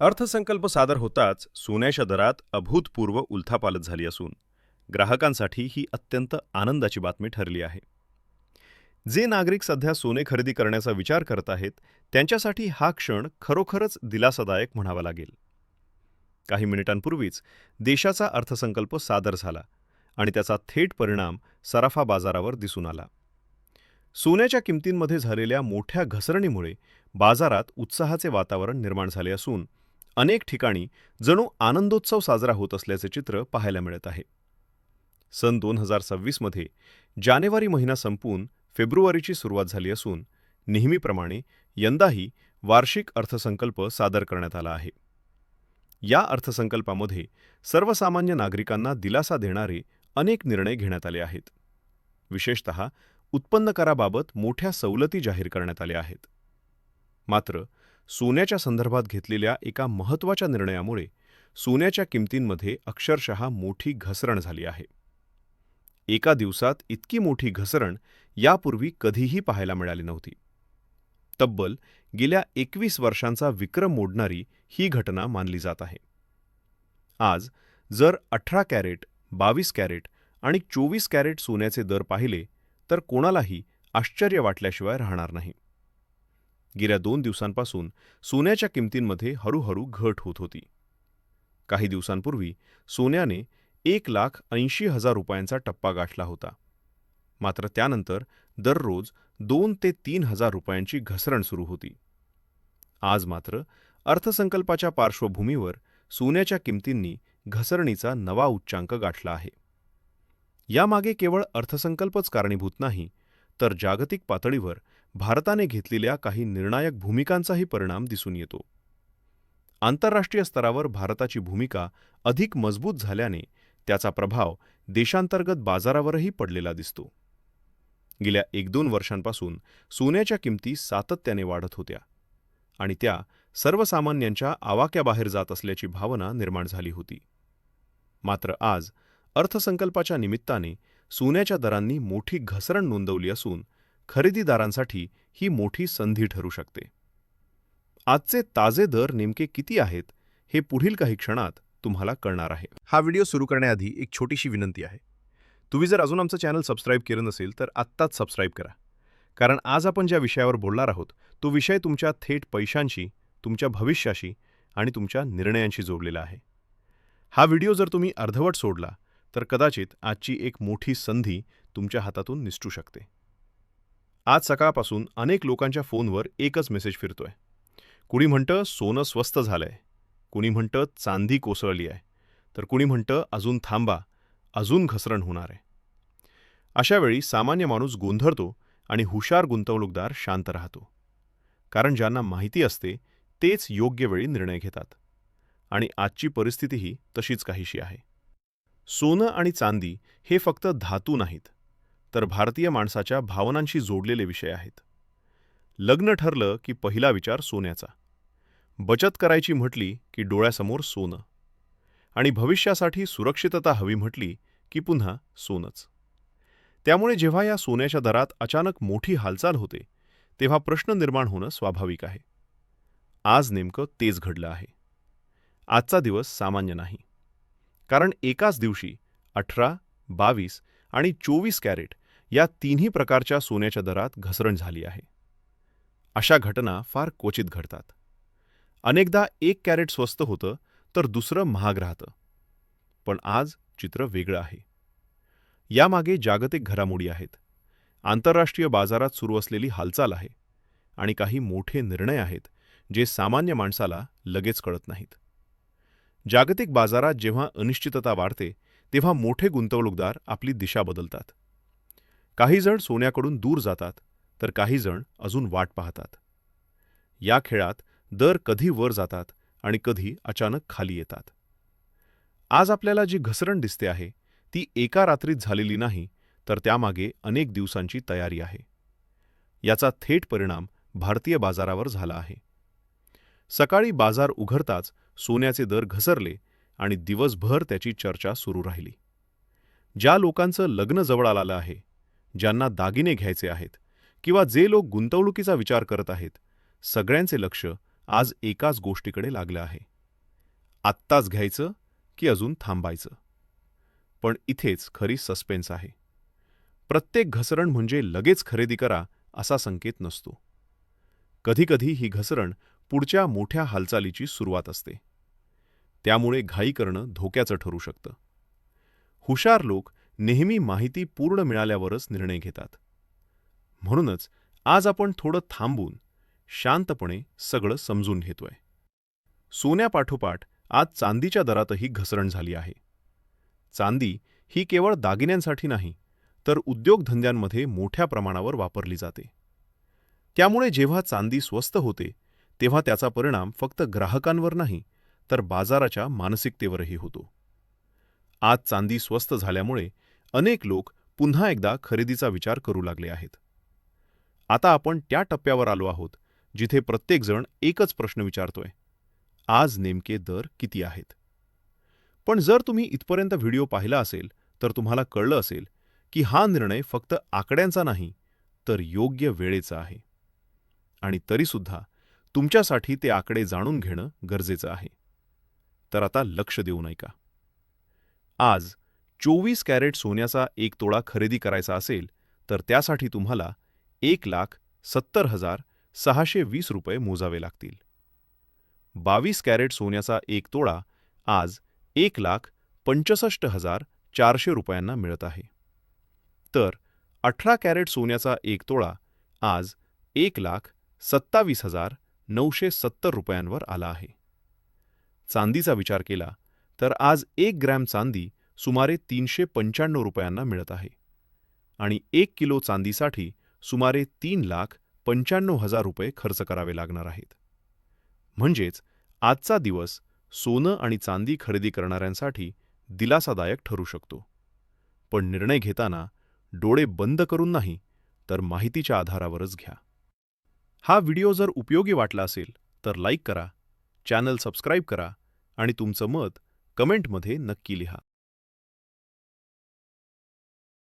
अर्थसंकल्प सादर होताच सोन्याच्या दरात अभूतपूर्व उलथापालथ झाली असून ग्राहकांसाठी ही अत्यंत आनंदाची बातमी ठरली आहे. जे नागरिक सध्या सोने खरेदी करण्याचा विचार करत आहेत त्यांच्यासाठी हा क्षण खरोखरच दिलासादायक म्हणावा लागेल. काही मिनिटांपूर्वीच देशाचा अर्थसंकल्प सादर झाला आणि त्याचा थेट परिणाम सराफा बाजारावर दिसून आला. सोन्याच्या किमतींमध्ये झालेल्या मोठ्या घसरणीमुळे बाजारात उत्साहाचे वातावरण निर्माण झाले असून अनेक ठिकाणी जणू आनंदोत्सव साजरा होत असल्याचे चित्र पाहायला मिळत आहे. सन दोन हजार सव्वीसमध्ये जानेवारी महिना संपून फेब्रुवारीची सुरुवात झाली असून नेहमीप्रमाणे यंदाही वार्षिक अर्थसंकल्प सादर करण्यात आला आहे. या अर्थसंकल्पामध्ये सर्वसामान्य नागरिकांना दिलासा देणारे अनेक निर्णय घेण्यात आले आहेत. विशेषत उत्पन्न कराबाबत मोठ्या सवलती जाहीर करण्यात आल्या आहेत. मात्र सोन्याच्या संदर्भात घेतलेल्या एका महत्त्वाच्या निर्णयामुळे सोन्याच्या किमतींमध्ये अक्षरशः मोठी घसरण झाली आहे. एका दिवसात इतकी मोठी घसरण यापूर्वी कधीही पाहायला मिळाली नव्हती. तब्बल गेल्या एकवीस वर्षांचा विक्रम मोडणारी ही घटना मानली जात आहे. आज जर अठरा कॅरेट बावीस कॅरेट आणि चोवीस कॅरेट सोन्याचे दर पाहिले तर कोणालाही आश्चर्य वाटल्याशिवाय राहणार नाही. गेल्या दोन दिवसांपासून सोन्याच्या किमतींमध्ये हळूहळू घट होत होती. काही दिवसांपूर्वी सोन्याने एक लाख ऐंशी हजार रुपयांचा टप्पा गाठला होता. मात्र त्यानंतर दररोज दोन ते तीन हजार रुपयांची घसरण सुरू होती. आज मात्र अर्थसंकल्पाच्या पार्श्वभूमीवर सोन्याच्या किमतींनी घसरणीचा नवा उच्चांक गाठला आहे. यामागे केवळ अर्थसंकल्पच कारणीभूत नाही तर जागतिक पातळीवर भारताने घेतलेल्या काही निर्णायक भूमिकांचाही परिणाम दिसून येतो. आंतरराष्ट्रीय स्तरावर भारताची भूमिका अधिक मजबूत झाल्याने त्याचा प्रभाव देशांतर्गत बाजारावरही पडलेला दिसतो. गेल्या एक दोन वर्षांपासून सोन्याच्या किमती सातत्याने वाढत होत्या आणि त्या सर्वसामान्यांच्या आवाक्याबाहेर जात असल्याची भावना निर्माण झाली होती. मात्र आज अर्थसंकल्पाच्या निमित्ताने सोन्याच्या दरांनी मोठी घसरण नोंदवली असून खरेदीदारांसाठी ही मोठी संधी ठरू शकते. आजचे ताजे दर नेमके किती आहेत हे पुढील काही क्षणात तुम्हाला कळणार आहे. हा व्हिडिओ सुरू करण्याआधी एक छोटीशी विनंती आहे. तुम्ही जर अजून आमचं चॅनल सबस्क्राईब केलं नसेल तर आत्ताच सबस्क्राईब करा. कारण आज आपण ज्या विषयावर बोलणार आहोत तो विषय तुमच्या थेट पैशांशी तुमच्या भविष्याशी आणि तुमच्या निर्णयांशी जोडलेला आहे. हा व्हिडिओ जर तुम्ही अर्धवट सोडला तर कदाचित आजची एक मोठी संधी तुमच्या हातातून निसटू शकते. आज सकाळपासून अनेक लोकांच्या फोनवर एकच मेसेज फिरतोय. कुणी म्हणतं सोनं स्वस्त झालंय. कुणी म्हणतं चांदी कोसळली आहे. तर कुणी म्हणतं अजून थांबा अजून घसरण होणार आहे. अशावेळी सामान्य माणूस गोंधळतो आणि हुशार गुंतवणूकदार शांत राहतो. कारण ज्यांना माहिती असते तेच योग्य वेळी निर्णय घेतात. आणि आजची परिस्थितीही तशीच काहीशी आहे. सोनं आणि चांदी हे फक्त धातू नाहीत. तर भारतीय माणसाच्या भावनांशी जोडलेले विषय आहेत. लग्न ठरलं की पहिला विचार सोन्याचा. बचत करायची म्हटली की डोळ्यासमोर सोनं. आणि भविष्यासाठी सुरक्षितता हवी म्हटली की पुन्हा सोनंच. त्यामुळे जेव्हा या सोन्याच्या दरात अचानक मोठी हालचाल होते तेव्हा प्रश्न निर्माण होणं स्वाभाविक आहे. आज नेमकं तेच घडलं आहे. आजचा दिवस सामान्य नाही. कारण एकाच दिवशी अठरा बावीस आणि चोवीस कॅरेट या तिन्ही प्रकारच्या सोन्याच्या दरात घसरण झाली आहे. अशा घटना फार क्वचित घडतात. अनेकदा एक कॅरेट स्वस्त होतं तर दुसरं महाग राहतं. पण आज चित्र वेगळं आहे. यामागे जागतिक घडामोडी आहेत. आंतरराष्ट्रीय बाजारात सुरू असलेली हालचाल आहे आणि काही मोठे निर्णय आहेत जे सामान्य माणसाला लगेच कळत नाहीत. जागतिक बाजारात जेव्हा अनिश्चितता वाढते तेव्हा मोठे गुंतवणूकदार आपली दिशा बदलतात. काहीजण सोन्याकडून दूर जातात तर काहीजण अजून वाट पाहतात. या खेळात दर कधी वर जातात आणि कधी अचानक खाली येतात. आज आपल्याला जी घसरण दिसते आहे ती एका रात्रीत झालेली नाही तर त्यामागे अनेक दिवसांची तयारी आहे. याचा थेट परिणाम भारतीय बाजारावर झाला आहे. सकाळी बाजार उघडताच सोन्याचे दर घसरले आणि दिवसभर त्याची चर्चा सुरू राहिली. ज्या लोकांचं लग्न जवळ आलं आहे ज्यांना दागिने घ्यायचे आहेत किंवा जे लोक गुंतवणुकीचा विचार करत आहेत सगळ्यांचे लक्ष आज एकाच गोष्टीकडे लागलं आहे. आत्ताच घ्यायचं की अजून थांबायचं. पण इथेच खरी सस्पेन्स आहे. प्रत्येक घसरण म्हणजे लगेच खरेदी करा असा संकेत नसतो. कधीकधी ही घसरण पुढच्या मोठ्या हालचालीची सुरुवात असते. त्यामुळे घाई करणं धोक्याचं ठरू शकतं. हुशार लोक नेहमी माहिती पूर्ण मिळाल्यावरच निर्णय घेतात. म्हणूनच आज आपण थोडं थांबून शांतपणे सगळं समजून घेतोय. सोन्यापाठोपाठ आज चांदीच्या दरातही घसरण झाली आहे. चांदी ही केवळ दागिन्यांसाठी नाही तर उद्योगधंद्यांमध्ये मोठ्या प्रमाणावर वापरली जाते. त्यामुळे जेव्हा चांदी स्वस्त होते तेव्हा त्याचा परिणाम फक्त ग्राहकांवर नाही तर बाजाराच्या मानसिकतेवरही होतो. आज चांदी स्वस्त झाल्यामुळे अनेक लोक पुन्हा एकदा खरेदीचा विचार करू लागले आहेत. आता आपण त्या टप्प्यावर आलो आहोत जिथे प्रत्येकजण एकच प्रश्न विचारतोय. आज नेमके दर किती आहेत? पण जर तुम्ही इथपर्यंत व्हिडिओ पाहिला असेल तर तुम्हाला कळलं असेल की हा निर्णय फक्त आकड्यांचा नाही तर योग्य वेळेचा आहे. आणि तरीसुद्धा तुमच्यासाठी ते आकडे जाणून घेणं गरजेचं आहे. तर आता लक्ष देऊ नये का? आज चोवीस कॅरेट सोन्याचा एक तोळा खरेदी करायचा असेल तर त्यासाठी तुम्हाला एक लाख सत्तर हजार सहाशे वीस रुपये मोजावे लागतील. बावीस कॅरेट सोन्याचा एक तोळा आज एक लाख पंचसष्ट हजार चारशे रुपयांना मिळत आहे. तर अठरा कॅरेट सोन्याचा एक तोळा आज एक लाख सत्तावीस हजार नऊशे सत्तर रुपयांवर आला आहे. चांदीचा विचार केला तर आज एक ग्रॅम चांदी सुमारे तीनशे पंच्याण्णव रुपयांना मिळत आहे. आणि एक किलो चांदीसाठी सुमारे तीन लाख पंच्याण्णव हजार रुपये खर्च करावे लागणार आहेत. म्हणजेच आजचा दिवस सोनं आणि चांदी खरेदी करणाऱ्यांसाठी दिलासादायक ठरू शकतो. पण निर्णय घेताना डोळे बंद करून नाही तर माहितीच्या आधारावरच घ्या. हा व्हिडिओ जर उपयोगी वाटला असेल तर लाईक करा चॅनल सबस्क्राईब करा आणि तुमचं मत कमेंटमध्ये नक्की लिहा.